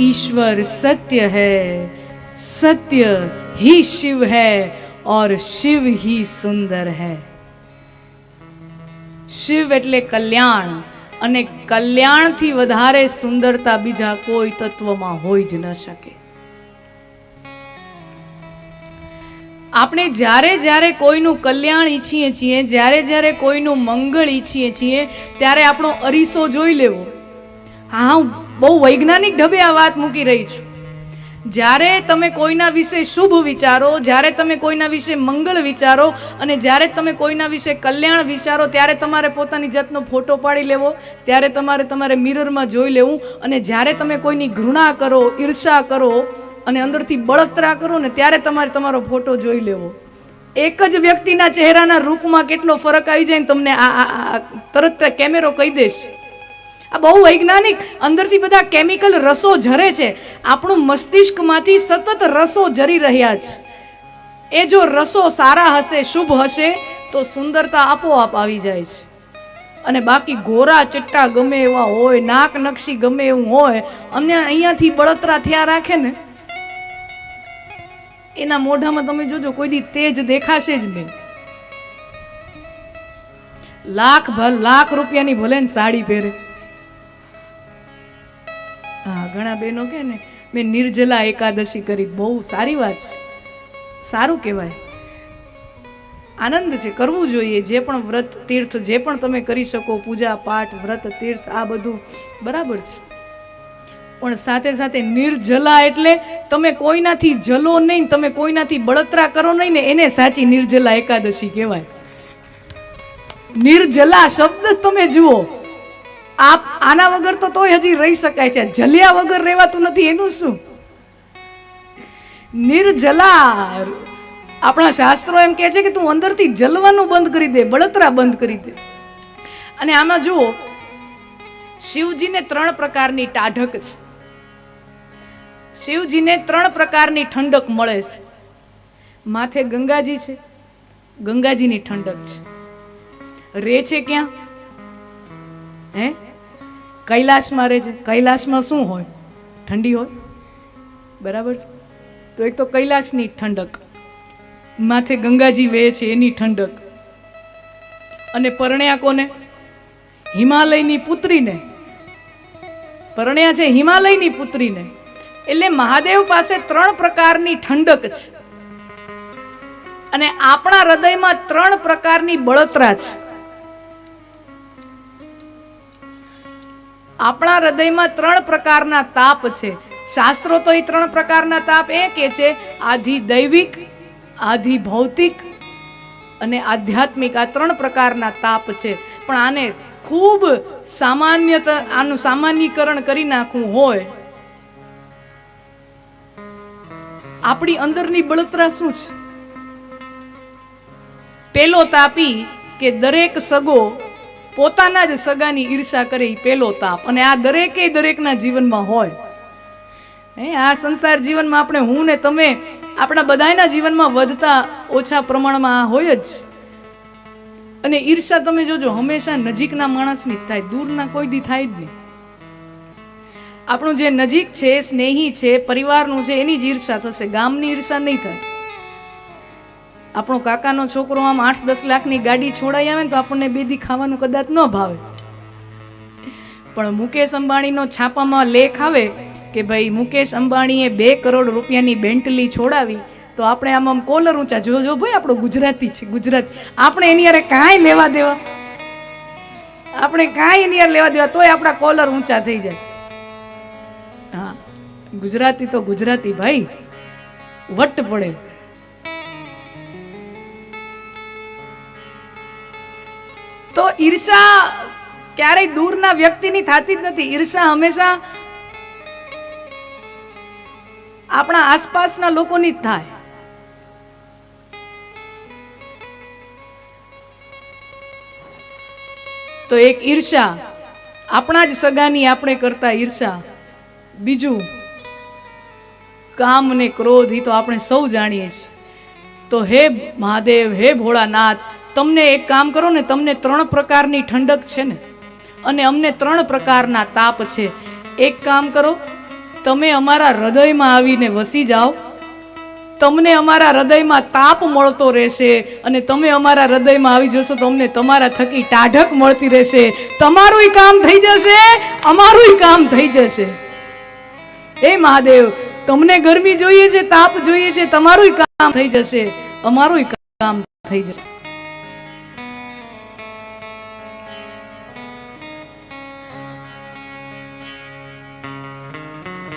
ईश्वर सत्य है सत्य ही शिव है और शिव ही सुंदर है શિવ એટલે કલ્યાણ અને કલ્યાણથી વધારે સુંદરતા બીજા કોઈ તત્વમાં હોઈ જ ન શકે આપણે જ્યારે જ્યારે કોઈનું કલ્યાણ ઈચ્છીએ છીએ જ્યારે જ્યારે કોઈનું મંગળ ઈચ્છીએ છીએ ત્યારે આપણો અરીસો જોઈ લેવો હા હું બહુ વૈજ્ઞાનિક ઢબે આ વાત મૂકી રહી છું. જ્યારે તમે કોઈના વિશે શુભ વિચારો, જ્યારે તમે કોઈના વિશે મંગળ વિચારો અને જ્યારે તમે કોઈના વિશે કલ્યાણ વિચારો, ત્યારે તમારે પોતાની જાતનો ફોટો પાડી લેવો, ત્યારે તમારે તમારે મિરરમાં જોઈ લેવું અને જ્યારે તમે કોઈની ઘૃણા કરો, ઈર્ષા કરો અને અંદરથી બળતરા કરો ને ત્યારે તમારે તમારો ફોટો જોઈ લેવો. એક જ વ્યક્તિના ચહેરાના રૂપમાં કેટલો ફરક આવી જાય ને તમને આ તરત કેમેરો કહી દેશ. આ બહુ વૈજ્ઞાનિક અંદરથી બધા કેમિકલ રસો ઝરે છે. આપણું મસ્તિષ્કમાંથી સતત રસો ઝરી રહ્યા છે. એ જો રસો સારા હશે, શુભ હશે, તો સુંદરતા આપોઆપ આવી જાય છે. અને બાકી ગોરા ચટ્ટા ગમે એવા હોય, નાક નકશી ગમે એવું હોય અને અહીંયાથી બળતરા થયા રાખે ને, એના મોઢામાં તમે જોજો, કોઈ દી તેજ દેખાશે જ નહીં. લાખ ભ લાખ રૂપિયાની ભલે સાડી પહેરે. હા, ઘણા બહેનો કે ને, મેં નિર્જલા એકાદશી કરી. બહુ સારી વાત છે. સારું કહેવાય. આનંદ છે, કરવું જોઈએ. જે પણ વ્રત, તીર્થ, જે પણ તમે કરી શકો, પૂજા, પાઠ, વ્રત, તીર્થ, આ બધું બરાબર છે. પણ સાથે સાથે નિર્જલા એટલે તમે કોઈનાથી જલો નહીં, તમે કોઈનાથી બળતરા કરો નહીં ને એને સાચી નિર્જલા એકાદશી કહેવાય. નિર્જલા શબ્દ તમે જુઓ. આપ આના વગર તો તોય હજી રહી શકાય છે. જલ્યા વગર રહેવાતું નથી, એનું શું? નિર્જલા આપણા શાસ્ત્રો એમ કહે છે કે તું અંદરથી જલવાનું બંધ કરી દે, બળતરા બંધ કરી દે. અને આમાં જુઓ, શિવજીને ત્રણ પ્રકારની ટાઢક છે. શિવજીને ત્રણ પ્રકારની ઠંડક મળે છે. માથે ગંગાજી છે, ગંગાજીની ઠંડક છે. રે છે ક્યાં? હે? કૈલાસમાં રહે છે. કૈલાશમાં શું હોય? ઠંડી હોય? બરાબર છે? તો એક તો કૈલાશની ઠંડક. માથે ગંગાજી વહે છે એની ઠંડક. અને પરણ્યા કોને? હિમાલયની પુત્રીને. પરણ્યા છે હિમાલયની પુત્રીને. એટલે મહાદેવ પાસે ત્રણ પ્રકારની ઠંડક છે. અને આપણા હૃદયમાં ત્રણ પ્રકારની બળતરા છે. આપણા હૃદયમાં ત્રણ પ્રકારના તાપ છે. શાસ્ત્રો તો એ ત્રણ પ્રકારના તાપ એ કે છે, આધિ દૈવિક, આધિ ભૌતિક અને આધ્યાત્મિક. આ ત્રણ પ્રકારના તાપ છે. પણ આને ખૂબ સામાન્ય આનું સામાન્યકરણ કરી નાખવું હોય, આપણી અંદરની બળતરા શું છે? પેલો તાપી કે દરેક સગો પોતાના જ સગાની ઈર્ષા કરે એ પેલો તાપ. અને આ દરેકે દરેકના જીવનમાં હોય. હે, આ સંસાર જીવનમાં આપણે હું ને તમે આપણા બધાના જીવનમાં વધતા ઓછા પ્રમાણમાં આ હોય જ. અને ઈર્ષા તમે જોજો, હંમેશા નજીકના માણસની જ થાય, દૂરના કોઈ દી થાય જ નહીં. આપણું જે નજીક છે, સ્નેહી છે, પરિવારનું છે, એની જ ઈર્ષા થશે, ગામની ઈર્ષા નહીં થાય. આપણો કાકાનો છોકરો આમ આઠ દસ લાખની ગાડી છોડાઈ આવે ને તો આપણને બે દી ખાવાનું કદાચ ન ભાવે. પણ મુકેશ અંબાણીનો છાપામાં લેખ આવે કે ભાઈ, મુકેશ અંબાણીએ બે કરોડ રૂપિયાની બેન્ટલી છોડાવી, તો આપણે આમ આમ કોલર ઊંચા. જો જો ભાઈ, આપણો ગુજરાતી છે, ગુજરાતી. આપણે એની યારે કાંઈ લેવા દેવા? આપણે કાંઈ એની યારે લેવા દેવા? તોય આપણા કોલર ઊંચા થઈ જાય. હા, ગુજરાતી તો ગુજરાતી ભાઈ. વટ પડે. તો ઈર્ષા ક્યારેય દૂરના વ્યક્તિની થતી જ નથી. ઈર્ષા હંમેશા આપણા આસપાસના લોકોની જ થાય. તો એક ઈર્ષા આપણા જ સગાની આપણે કરતા ઈર્ષા. બીજું, કામ ને ક્રોધ એ તો આપણે સૌ જાણીએ છીએ. તો હે મહાદેવ, હે ભોળાનાથ તમને એક કામ કરો ને, તમને ત્રણ પ્રકારની ઠંડક છે ને, અને અમને ત્રણ પ્રકારના તાપ છે. એક કામ કરો, તમે અમારા હૃદયમાં આવીને વસી જાઓ. તમને અમારા હૃદયમાં તાપ મળતો રહેશે અને તમે અમારા હૃદયમાં આવી જશો તો અમને તમારા થકી ટાઢક મળતી રહેશે. તમારુંય કામ થઈ જશે અમારુંય કામ થઈ જશે. એ મહાદેવ, તમને ગરમી જોઈએ છે, તાપ જોઈએ છે તમારુંય કામ થઈ જશે અમારુંય કામ થઈ જશે.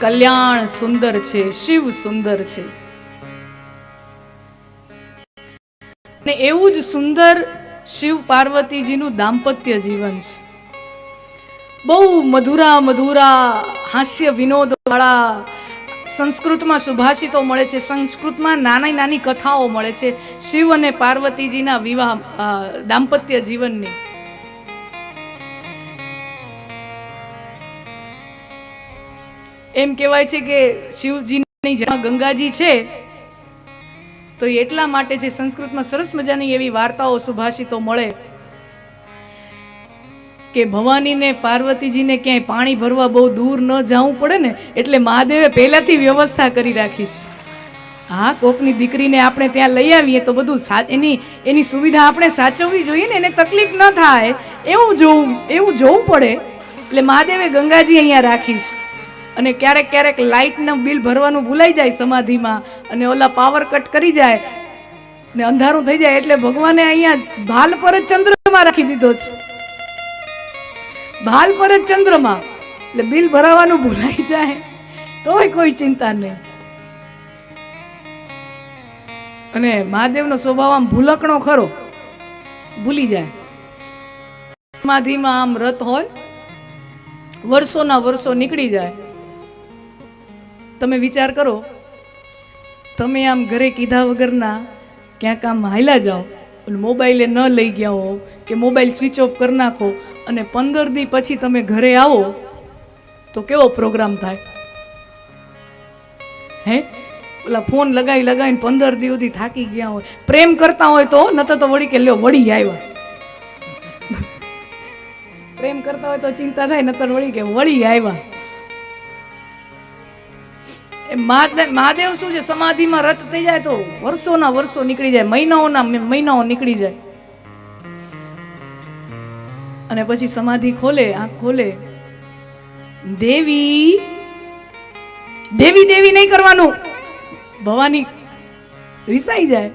કલ્યાણ સુંદર છે, શિવ સુંદર છે. ને એવું જ સુંદર શિવ પાર્વતીજીનું દાંપત્ય જીવન છે. બહુ મધુરા મધુરા હાસ્ય વિનોદ વાળા સંસ્કૃતમાં સુભાષિતો મળે છે, સંસ્કૃતમાં નાની નાની કથાઓ મળે છે, શિવ અને પાર્વતીજીના વિવાહ દાંપત્ય જીવનની. એમ કહેવાય છે કે શિવજીની જેમાં ગંગાજી છે, તો એટલા માટે જે સંસ્કૃતમાં સરસ મજાની એવી વાર્તાઓ સુભાષિતો મળે કે ભવાનીને, પાર્વતીજીને ક્યાંય પાણી ભરવા બહુ દૂર ન જવું પડે ને, એટલે મહાદેવે પહેલાથી વ્યવસ્થા કરી રાખી છે. હા, કોકની દીકરીને આપણે ત્યાં લઈ આવીએ તો બધું એની એની સુવિધા આપણે સાચવવી જોઈએ ને, એને તકલીફ ન થાય, એવું જોવું એવું જોવું પડે, એટલે મહાદેવે ગંગાજી અહીંયા રાખી છે. અને ક્યારેક ક્યારેક લાઇટનું બિલ ભરવાનું ભૂલાઈ જાય સમાધિમાં અને ઓલા પાવર કટ કરી જાય ને અંધારું થઈ જાય એટલે ભગવાને અહીંયા ભાલ પર જ ચંદ્રમાં રાખી દીધો છે. ભાલ પર જ ચંદ્રમાં. એટલે બિલ ભરાવાનું ભૂલાઈ જાય. તોય કોઈ ચિંતા નહીં. અને મહાદેવનો સ્વભાવ આમ ભૂલકણો ખરો. ભૂલી જાય. સમાધિમાં આમ રત હોય, વર્ષોના વર્ષો નીકળી જાય. તમે વિચાર કરો. તમે આમ ઘરે કીધા વગરના ક્યાંક આમ હાલ્યા જાઓ. અને મોબાઈલે ન લઈ ગયા હો કે મોબાઈલ સ્વિચ ઓફ કરી નાખો અને પંદર દી પછી તમે ઘરે આવો, તો કેવો પ્રોગ્રામ થાય? હે? ઓલા ફોન લગાવી લગાવીને પંદર દી સુધી થાકી ગયા હોય. પ્રેમ કરતા હોય તો નતો તો વળી કે લ્યો વળી આવ્યા. પ્રેમ કરતા હોય તો ચિંતા થાય, નતર વળી કે વળી આવ્યા. મહાદેવ શું છે? સમાધિમાં રત થઈ જાય તો વર્ષોના વર્ષો નીકળી જાય, મહિનાઓના મહિનાઓ નીકળી જાય. અને પછી સમાધિ ખોલે, આંખ ખોલે. દેવી દેવી દેવી નહીં કરવાનું. ભવાની રિસાઈ જાય.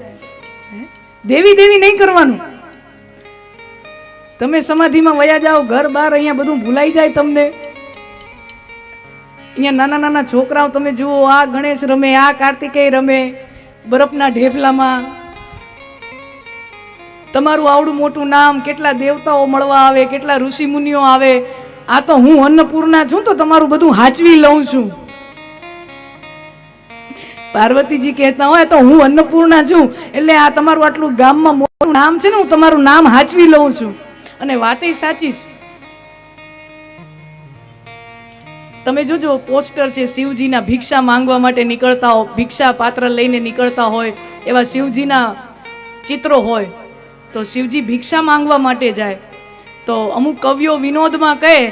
દેવી દેવી નહીં કરવાનું. તમે સમાધિમાં વયા જાઓ, ઘર બાર અહીંયા બધું ભૂલાઈ જાય તમને. અહીંયા નાના નાના છોકરાઓ તમે જુઓ, આ ગણેશ રમે, આ કાર્તિકેય રમે, બરફના ઢેફલામાં. તમારું આવડું મોટું નામ, કેટલા દેવતાઓ મળવા આવે, કેટલા ઋષિ મુનિઓ આવે, આ તો હું અન્નપૂર્ણા છું તો તમારું બધું હાચવી લઉં છું. પાર્વતીજી કહેતા હોય તો હું અન્નપૂર્ણા છું. એટલે આ તમારું આટલું ગામમાં મોટું નામ છે ને, હું તમારું નામ હાચવી લઉં છું. અને વાતે સાચી છે. તમે જોજો, પોસ્ટર છે શિવજીના ભિક્ષા માંગવા માટે નીકળતા હો, ભિક્ષા પાત્ર લઈને નીકળતા હોય, એવા શિવજીના ચિત્રો હોય. તો શિવજી ભિક્ષા માંગવા માટે જાય. તો અમુક કવિઓ વિનોદમાં કહે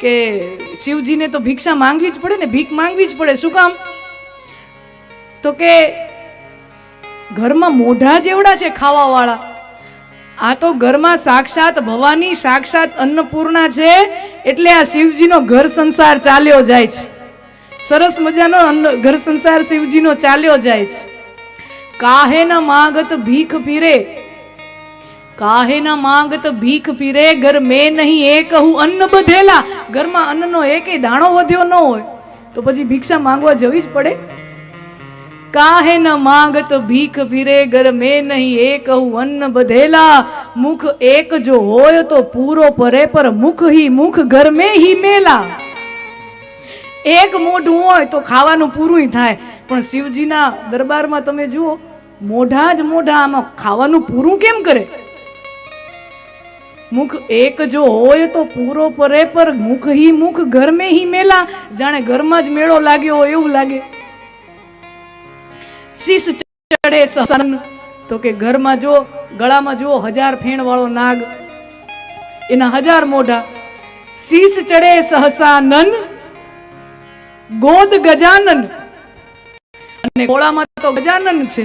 કે શિવજીને તો ભિક્ષા માંગવી જ પડે ને, ભીખ માંગવી જ પડે, શું કામ? તો કે ઘરમાં મોઢા જેવડા છે ખાવાવાળા. આ તો ઘરમાં સાક્ષાત ભવાની સાક્ષાત અન્નપૂર્ણા છે, એટલે આ શિવજીનો ઘર સંસાર ચાલ્યો જાય છે. સરસ મજાનો અન્ન ઘર સંસાર શિવજીનો ચાલ્યો જાય છે. કાહે ન માગત ભીખ ફીરે, કાહે ન માંગત ભીખ ફીરે, ઘર મેં નહીં એ કહું અન્ન બધેલા. ઘરમાં અન્નનો એકેય દાણો વધ્યો ન હોય, તો પછી ભિક્ષા માંગવા જવી જ પડે. કાહે ન માંગત ભીખ ફિરે ઘર મેં નહીં એક અન્ન બધેલા. મુખ એક જો હોય તો પૂરો પરે, પર મુખ હી મુખ ઘર મેં હી મેલા. એક મોઢું હોય તો ખાવાનું પૂરું થાય. પણ શિવજીના દરબારમાં તમે જુઓ, મોઢા જ મોઢા આમાં ખાવાનું પૂરું કેમ કરે? મુખ એક જો હોય તો પૂરો પરે, પર મુખ હી મુખ ઘર મેં હી મેલા. જાણે ઘરમાં જ મેળો લાગ્યો હોય એવું લાગે. શીશ ચડે સહન તો કે ઘરમાં જો ગળામાં જુઓ, હજાર ફેણ વાળો નાગ. એના હજાર મોઢા. શીશ ચડે સહસાનન ગોદ ગજાનન. અને ગોળામાં તો ગજાનન છે,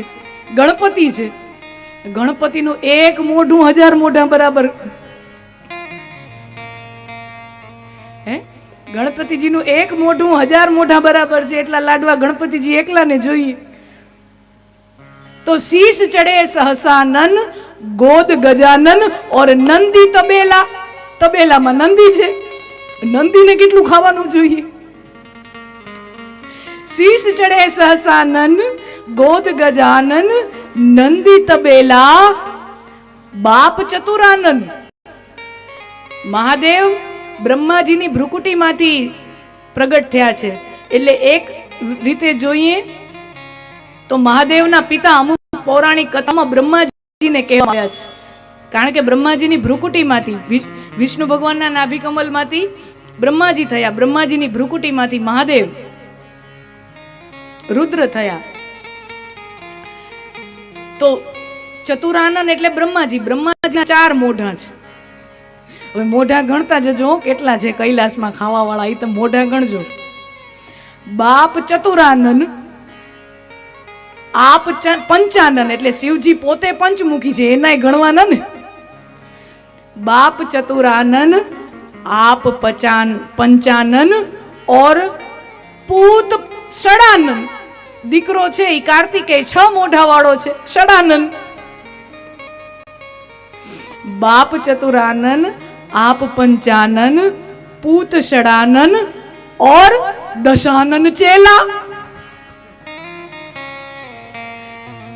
ગણપતિ છે. ગણપતિનું એક મોઢું હજાર મોઢા બરાબર. હે? ગણપતિજીનું એક મોઢું હજાર મોઢા બરાબર છે, એટલા લાડવા ગણપતિજી એકલાને જોઈએ. તો શીશ ચડે સહસાનન ગોદ ગજાનન ઓર નંદી તબેલા. તબેલામાં નંદી છે. નંદીને કેટલું ખાવાનું જોઈએ? શીશ ચડે સહસાનન ગોદ ગજાનન, નંદી તબેલા. બાપ ચતુરાનન. મહાદેવ બ્રહ્માજીની ભ્રુકુટીમાંથી પ્રગટ થયા છે. એટલે એક રીતે જોઈએ તો મહાદેવના પિતા અમુક પૌરાણિક કથામાં બ્રહ્માજીને કહેવામાં છે. કારણ કે બ્રહ્માજીની ભ્રુકુટીમાંથી વિષ્ણુ ભગવાનના નાભિકમલમાંથી બ્રહ્માજી થયા. બ્રહ્માજીની ભ્રુકુટીમાંથી મહાદેવ રુદ્ર થયા. તો ચતુરાનન એટલે બ્રહ્માજી. બ્રહ્માજીના ચાર મોઢા છે. હવે મોઢા ગણતા જજો કેટલા છે કૈલાસમાં ખાવા વાળા એ તો મોઢા ગણજો. બાપ ચતુરાનન આપ પંચાનન એટલે શિવજી પોતે પંચમુખી છે, એનાય ગણવાના ને બાપ ચતુરાનન, આપ પચાન પંચાનન ઓર પૂત સડાનન દીકરો છે એ કાર્તિકે છ મોઢા વાળો છે સડાનન બાપ ચતુરાનન, આપ પંચાનન, પૂત સડાનન ઓર દશાનન ચેલા.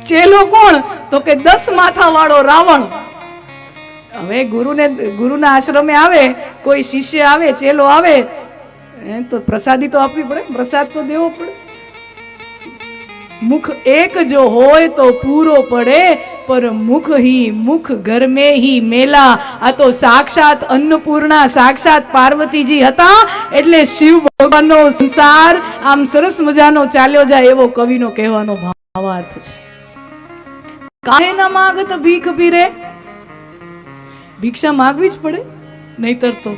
ચેલો કોણ? તો કે દસ માથા વાળો રાવણ. હવે ગુરુને, ગુરુના આશ્રમે આવે, કોઈ શિષ્ય આવે, ચેલો આવે તો પ્રસાદી તો આપવી પડે, પ્રસાદ તો દેવો પડે. મુખ એક જો હોય તો પૂરો પડે પર મુખ હી, મુખ ઘર હી મેલા. આ તો સાક્ષાત અન્નપૂર્ણા, સાક્ષાત પાર્વતીજી હતા, એટલે શિવ ભગવાનનો સંસાર આમ સરસ મજાનો ચાલ્યો જાય એવો કવિનો કહેવાનો ભાવાર્થ છે. કાહે ના માગત ભીખ પીરે ભિક્ષા માગવી જ પડે નહીતર તો